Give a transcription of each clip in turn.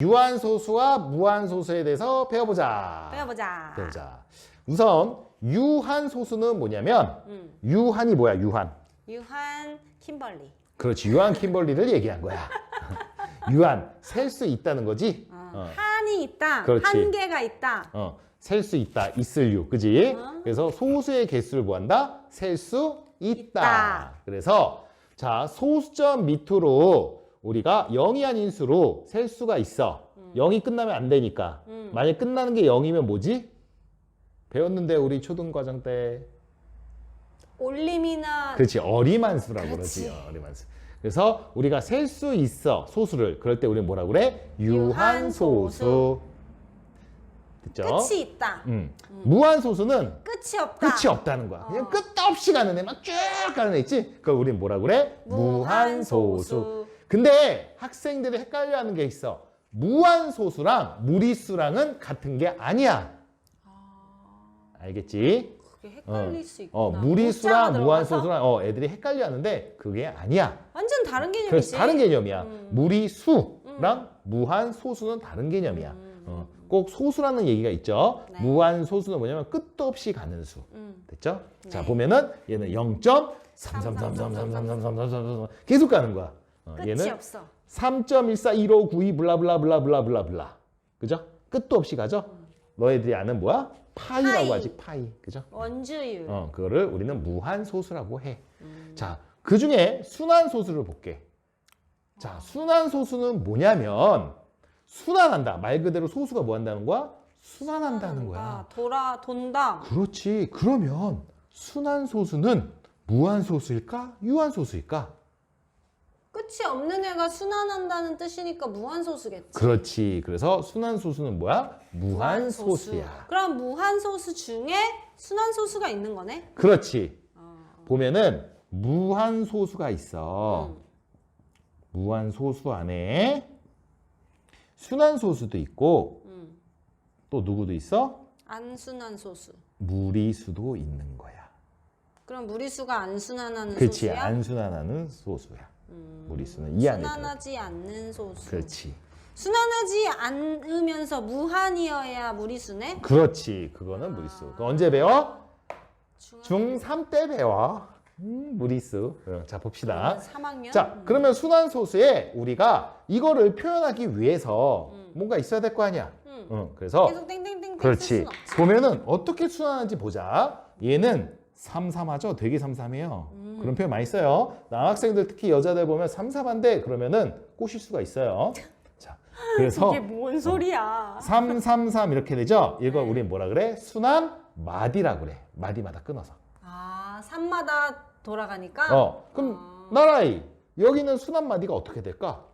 유한소수와 무한소수에 대해서 배워보자. 배워보자. 배우자. 우선 유한소수는 뭐냐면 음. 유한이 뭐야? 유한. 유한 킴벌리. 그렇지. 유한 킴벌리를 얘기한 거야. 유한 셀 수 있다는 거지. 어. 어. 한이 있다. 그렇지. 한계가 있다. 어, 셀 수 있다. 있을 유. 그지? 어. 그래서 소수의 개수를 뭐한다? 셀 수 있다. 있다. 그래서 자, 소수점 밑으로 우리가 0이 아닌 수로 셀 수가 있어. 0이 끝나면 안 되니까. 음. 만약 끝나는 게 0이면 뭐지? 배웠는데 우리 초등과정 때. 올림이나 그렇지. 어리만수라고. 그러지. 어리만수. 그래서 우리가 셀 수 있어. 소수를. 그럴 때 우리는 뭐라 그래? 유한소수. 됐죠? 끝이 있다. 음. 무한소수는 끝이 없다. 끝이 없다는 거야. 그냥 어. 끝도 없이 가는 애, 막 쭉 가는 애 있지? 그걸 우린 뭐라 그래? 무한소수. 근데 학생들이 헷갈려 하는 게 있어. 무한소수랑 무리수랑은 같은 게 아니야. 알겠지? 그게 헷갈릴 수 있구나. 어, 무리수랑 무한소수랑 어, 애들이 헷갈려 하는데 그게 아니야. 완전 다른 개념이지. 그래서 다른 개념이야. 음. 무리수랑 무한소수는 다른 개념이야. 음. 어, 꼭 소수라는 얘기가 있죠. 네. 무한소수는 뭐냐면 끝도 없이 가는 수. 음. 됐죠? 자 네. 보면은 얘는 0.333333333 계속 가는 거야. 어, 얘는 없어. 3.141592 블라블라블라블라블라 그죠? 끝도 없이 가죠? 너희들이 아는 뭐야? 파이라고 파이. 하지 파이 그죠? 원주율. 어 그거를 우리는 무한소수라고 해. 음. 자, 그 중에 순환소수를 볼게. 자, 순환소수는 뭐냐면 순환한다. 말 그대로 소수가 뭐 한다는 거야? 순환한다는 거야. 아, 돌아 돈다. 그렇지. 그러면 순환소수는 무한소수일까? 유한소수일까? 끝이 없는 애가 순환한다는 뜻이니까 무한소수겠지. 그렇지. 그래서 순환소수는 뭐야? 무한소수야. 그럼 무한소수 중에 순환소수가 있는 거네? 그렇지. 어. 보면은 무한소수가 있어. 음. 무한소수 안에 순환소수도 있고 음. 또 누구도 있어? 안순환소수. 무리수도 있는 거야. 그럼 무리수가 안 순환하는 그렇지. 소수야? 안 순환하는 소수야. 음. 무리수는 이 안에. 순환하지 않는 소수. 그렇지. 순환하지 않으면서 무한이어야 무리수네? 그렇지. 그거는 무리수. 그거 언제 배워? 중학교 중3 때 배워. 음, 무리수. 어, 자, 봅시다. 3학년? 자, 그러면 순환 소수에 우리가 이거를 표현하기 위해서 뭔가 있어야 될 거 아니야. 음. 어, 그래서 계속 땡땡땡땡 쓸 그렇지. 보면은 어떻게 순환하는지 보자. 얘는 삼삼하죠? 되게 삼삼해요. 음. 그런 표현 많이 써요. 남학생들 특히 여자들 보면 삼삼한데 그러면은 꼬실 수가 있어요. 자, 그래서 이게 뭔 소리야? 삼삼삼 이렇게 되죠? 이걸 네. 우린 뭐라 그래? 순환 마디라 그래. 마디마다 끊어서. 아, 산마다 돌아가니까? 어, 그럼 아. 나라이 여기는 순환 마디가 어떻게 될까?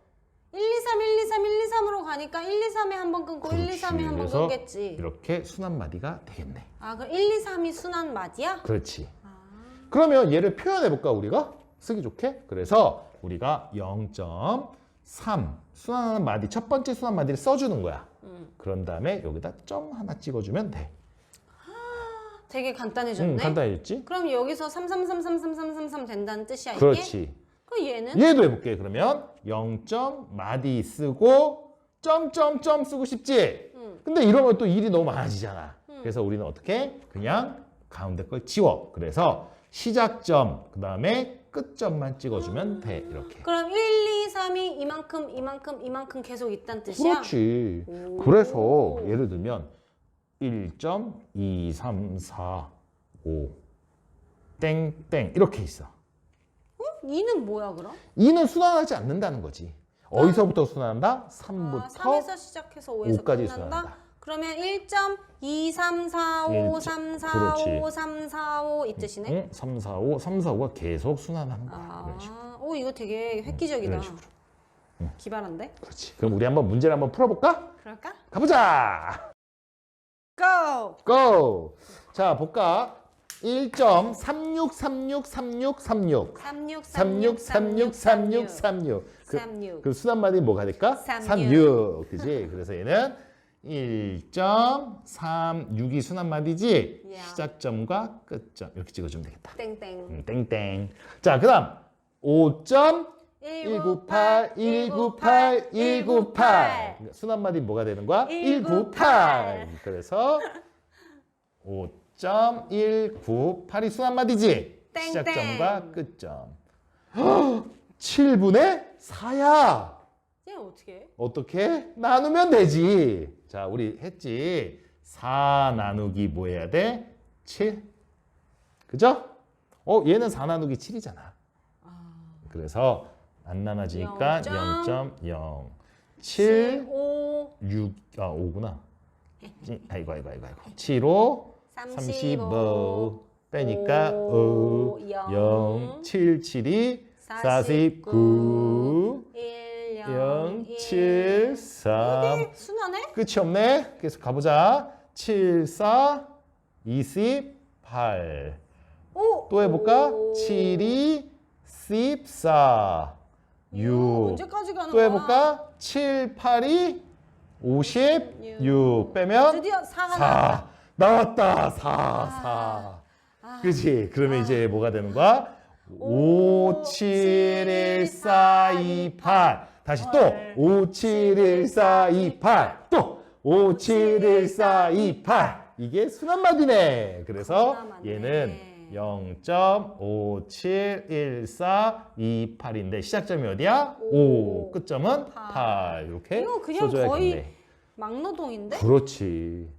1, 2, 3, 1, 2, 3, 1, 2, 3으로 가니까 1, 2, 3에 한 번 끊고 1, 2, 3에 한 번 그래서 끊겠지. 이렇게 순환 마디가 되겠네. 아, 그럼 1, 2, 3이 순환 마디야? 그렇지. 아, 그러면 얘를 표현해 볼까 우리가 쓰기 좋게 그래서 우리가 0.3 순환하는 마디 첫 번째 순환 마디를 써주는 거야 음. 그런 다음에 여기다 점 하나 찍어주면 돼 되게 간단해졌네. 응, 간단해졌지 그럼 여기서 3, 3, 3, 3, 3, 3, 3, 3 된다는 뜻이야, 이게? 그렇지 그럼 얘는? 얘도 해볼게 그러면 0점 마디 쓰고 점점점 쓰고 싶지 음. 근데 이러면 또 일이 너무 많아지잖아 그래서 우리는 어떻게 그냥 가운데 걸 지워 그래서 시작점 그 다음에 끝점만 찍어주면 돼 이렇게 그럼 1, 2, 3이 이만큼, 이만큼, 이만큼 계속 있다는 뜻이야? 그렇지. 오. 그래서 예를 들면 1.2345 땡땡 이렇게 있어. 이는 뭐야, 그럼? 2는 순환하지 않는다는 거지. 어디서부터 순환한다? 아, 3부터 3에서 시작해서 5에서 5까지 끝난다? 순환한다. 그러면 1.2, 3, 4, 5, 3, 4, 그렇지. 5, 3, 4, 5이 뜻이네? 응? 3, 4, 5, 3, 4, 5가 계속 순환하는 거야. 이런 식으로. 아, 오 이거 되게 획기적이다. 이런 식으로. 기발한데? 그렇지. 그럼 우리 한번 문제를 한번 풀어볼까? 그럴까? 가보자. 고! 고! 자, 볼까? 1.3636363636 36, 36, 36, 36, 36. 그, 36. 그 순환 마디 뭐가 될까? 36. 36. 그지? 그래서 얘는 1.36이 순환 마디지? 야. 시작점과 끝점. 이렇게 찍어주면 되겠다. 땡땡. 음, 땡땡. 자, 그 다음. 5. 198, 198, 198. 순 한마디 뭐가 되는 거야? 198. 그래서 5.198이 순 한마디지? 땡땡. 시작점과 끝점. 7분의 4야. 얘 어떻게 해? 어떻게? 나누면 되지. 자, 우리 했지. 4 나누기 뭐 해야 돼? 7. 그죠? 어, 얘는 4 나누기 7이잖아. 그래서 안 나눠지니까 0.0. 7, 5 6, 아, 5구나. 아이고, 아이고, 아이고, 아이고. 7, 5, 35. 빼니까 5, 0, 7, 7이 49. 1 0 0, 7, 3. 순하네? 끝이 없네. 계속 가보자. 7, 4, 28. 오. 또 해볼까? 오. 7, 2, 14. 6. 언제까지 가는 또 거야? 해볼까? 7, 8, 2, 56. 빼면 드디어 4가 4. 나왔다. 4, 4. 아. 그지? 그러면 이제 뭐가 되는 거야? 5, 7, 1, 4, 2, 8. 다시 또 헐. 5, 7, 1, 4, 2, 8. 또 5, 7, 1, 4, 2, 8. 이게 순한마디네. 그래서 겁나 많네. 얘는 0.571428인데 시작점이 어디야? 5. 오. 끝점은 팔. 8. 이렇게 이거 그냥 써줘야겠네. 거의 막노동인데? 그렇지.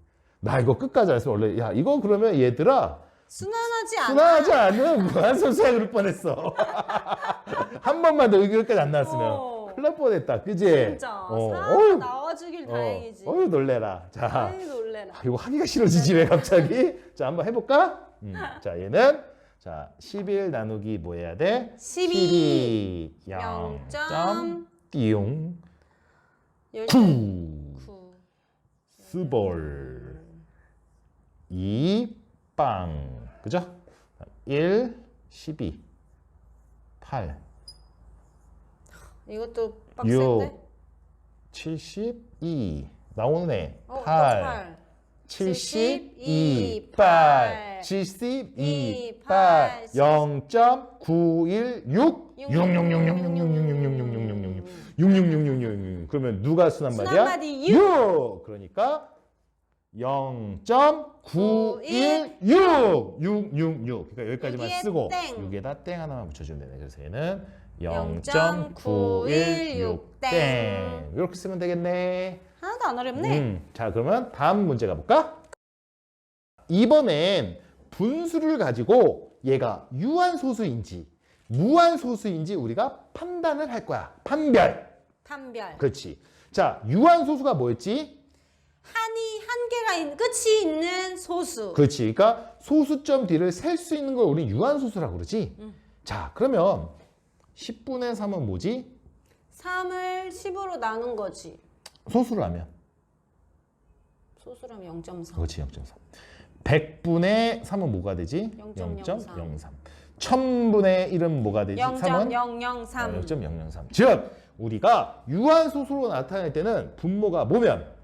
나 이거 끝까지 안 했으면 원래 야 이거 그러면 얘들아 순환하지 않아. 순화하지 않은 무한소수야 그럴 뻔했어. 한 번만 더 여기까지 안 나왔으면 어. 큰일 날 뻔했다. 그지? 진짜 어. 4가 어휴. 나와주길 어. 다행이지. 어휴 놀래라. 자, 아이 놀래라. 아, 이거 하기가 싫어지지 왜 갑자기? 자, 한번 해볼까? 음, 자, 얘는 자 11 나누기 뭐 해야 돼? 12 0. 0점 띠용 9 9 9 스볼 2 빵. 그죠? 1 12 8 이것도 빡센데? 72 나오네. 어, 8 8 72 8 8 72 2, 8 8 0.916 66666666666 0.916 666 그러니까 여기까지만 여기에 쓰고 땡. 6에다 땡 하나만 붙여주면 되네 그래서 얘는 0.916 0.916 땡 이렇게 쓰면 되겠네 하나도 안 어렵네. 음, 자, 그러면 다음 문제 가볼까? 이번엔 분수를 가지고 얘가 유한소수인지 무한소수인지 우리가 판단을 할 거야. 판별. 판별. 그렇지. 자, 유한소수가 뭐였지? 한이 한 개가 있, 끝이 있는 소수. 그렇지. 그러니까 소수점 뒤를 셀 수 있는 걸 우리 유한소수라고 그러지. 음. 자, 그러면 10분의 3은 뭐지? 3을 10으로 나눈 거지. 소수를 하면. 소수라면 0.3. 그렇지 0.3 100분의 3은 뭐가 되지? 0.03. 0.03 1000분의 1은 뭐가 되지? 3은 0.003. 0.003 즉 우리가 유한소수로 나타낼 때는 분모가 뭐면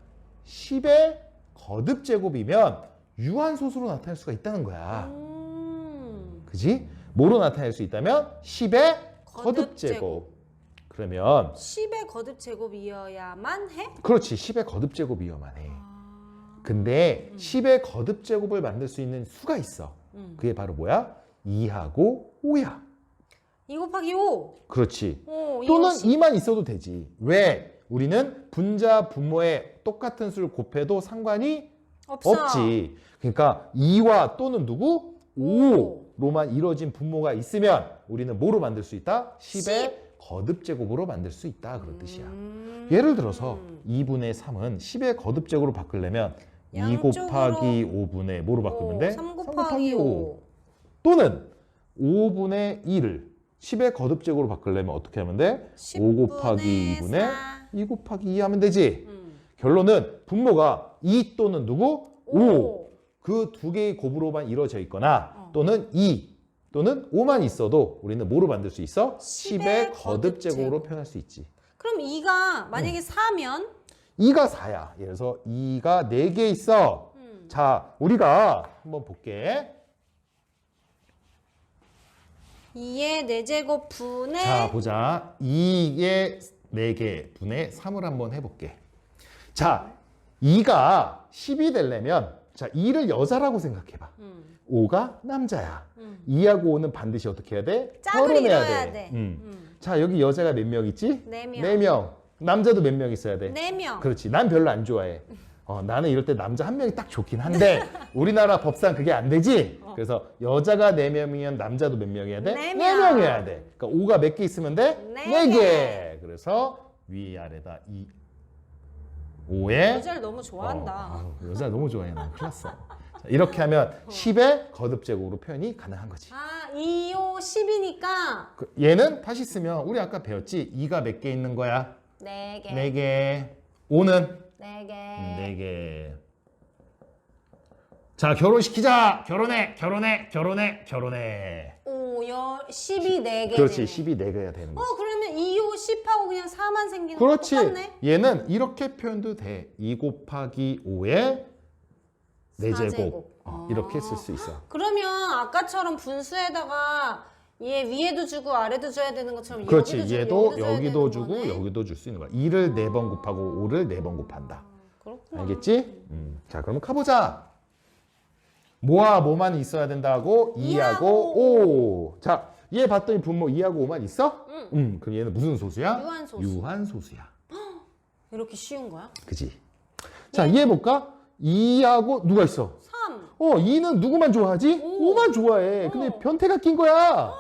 10의 거듭 제곱이면 유한소수로 나타낼 수가 있다는 거야 음. 그지? 뭐로 나타낼 수 있다면 10의 거듭제곱. 거듭제곱 그러면 10의 거듭 제곱이어야만 해? 그렇지 10의 거듭 제곱이어만 해 아. 근데 10의 거듭 제곱을 만들 수 있는 수가 있어 음. 그게 바로 뭐야? 2하고 5야. 2 곱하기 5. 그렇지. 오, 또는 이거 2만 있어도 되지. 왜? 우리는 분자, 분모에 똑같은 수를 곱해도 상관이 없어. 없지. 그러니까 2와 또는 누구? 오. 5로만 이루어진 분모가 있으면 우리는 뭐로 만들 수 있다? 10의 거듭제곱으로 만들 수 있다. 그런 뜻이야. 음. 예를 들어서 2분의 3은 10의 거듭제곱으로 바꾸려면 2 양쪽으로 곱하기 5분의 뭐로 바꾸면 돼? 3 곱하기 5. 또는 5분의 2를 10의 거듭제곱으로 바꾸려면 어떻게 하면 돼? 5 곱하기 2분의 2 곱하기 2 하면 되지. 음. 결론은 분모가 2 또는 누구? 5. 5. 그 두 개의 곱으로만 이루어져 있거나 어. 또는 2 또는 5만 있어도 우리는 뭐로 만들 수 있어? 10의 10의 거듭제곱으로 거듭제곱. 표현할 수 있지. 그럼 2가 만약에 4면 2가 4야. 예를 들어서 2가 4개 있어. 음. 자, 우리가 한번 볼게. 2의 4제곱 분의 자, 보자. 2의 4개 분의 3을 한번 해볼게. 자, 2가 10이 되려면, 자, 2를 여자라고 생각해봐. 음, 5가 남자야. 음. 2하고 5는 반드시 어떻게 해야 돼? 짝을 이뤄야 돼. 음. 음. 자, 여기 여자가 몇 명 있지? 네 명. 네 명. 남자도 몇 명 있어야 돼? 네 명. 그렇지. 난 별로 안 좋아해. 어, 나는 이럴 때 남자 한 명이 딱 좋긴 한데 우리나라 법상 그게 안 되지. 그래서 여자가 네 명이면 남자도 몇 명이어야 돼? 어. 네네 명. 명이어야 돼. 그러니까 5가 몇 개 있으면 돼? 네 네 개. 개. 그래서 위 아래다 이 5에 여자를 너무 좋아한다. 여자 너무 좋아해. 나 큰일 났어. 자, 이렇게 하면 10의 거듭제곱으로 표현이 가능한 거지. 아, 2, 5, 10이니까 그 얘는 다시 쓰면 우리 아까 배웠지? 2가 몇 개 있는 거야? 4개. 네 개. 5는 4개. 네 개. 자, 결혼시키자. 결혼해. 결혼해. 결혼해. 결혼해. 5, 10, 10이 4개. 그렇지. 10이 4개가 되는 거지. 어, 그러면 2, 5, 10하고 그냥 4만 생기는 그렇지. 거 똑같네. 얘는 이렇게 표현도 돼. 2 곱하기 5의 4제곱. 사제곱. 어, 이렇게 쓸 수 있어. 그러면 아까처럼 분수에다가 얘 위에도 주고 아래도 줘야 되는 것처럼 그렇지. 얘도 여기도 여기도 주고 거네. 여기도 줄 수 있는 거야. 2를 4번 곱하고 5를 4번 곱한다. 그렇구나. 알겠지? 음. 자, 그러면 가보자. 뭐와 뭐만 있어야 된다고? 2하고 5. 자, 얘 봤더니 분모 2하고 5만 있어? 응. 음, 그럼 얘는 무슨 소수야? 유한소수. 유한소수야. 이렇게 쉬운 거야? 그지? 자, 이해 볼까? 2하고 누가 있어? 3. 어, 2는 누구만 좋아하지? 오. 5만 좋아해. 근데 어. 변태가 낀 거야.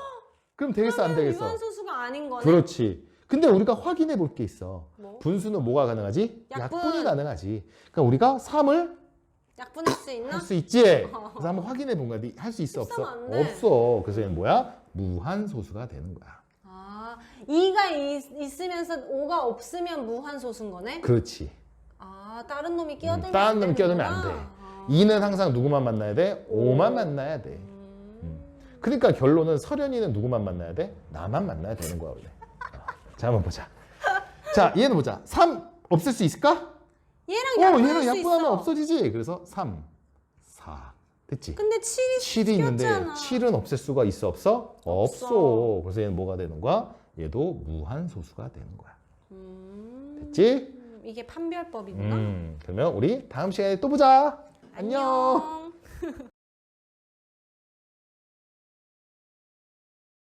그럼 되겠어, 안 되겠어? 유한 소수가 아닌 거네. 그렇지. 근데 우리가 확인해 볼 게 있어. 뭐? 분수는 뭐가 가능하지? 약분. 약분 이 가능하지. 그러니까 우리가 3을 약분할 수 있나? 할 수 있지? 그래서 한번 확인해 본 거야. 할 수 있어, 없어? 안 돼. 없어. 그래서 얘는 뭐야? 무한 소수가 되는 거야. 아, 2가 있, 으면서 5가 없으면 무한 소수인 거네? 그렇지. 아, 다른 놈이 끼어들면 음, 다른 안 놈이 끼어들면 안. 돼. 아. 2는 항상 누구만 만나야 돼? 5만 만나야 돼. 음. 그러니까 결론은 설현이는 누구만 만나야 돼? 나만 만나야 되는 거야, 원래. 어. 자, 한번 보자. 자, 얘는 보자. 3 없앨 수 있을까? 얘랑 어, 약분할 얘는 수 약분하면 있어. 없어지지. 그래서 3, 4. 됐지? 근데 7이 7이 있는데 꼈잖아. 7은 없앨 수가 있어, 없어? 없어. 없어. 그래서 얘는 뭐가 되는 거야? 얘도 무한소수가 되는 거야. 음, 됐지? 이게 판별법이구나. 음, 그러면 우리 다음 시간에 또 보자. 안녕.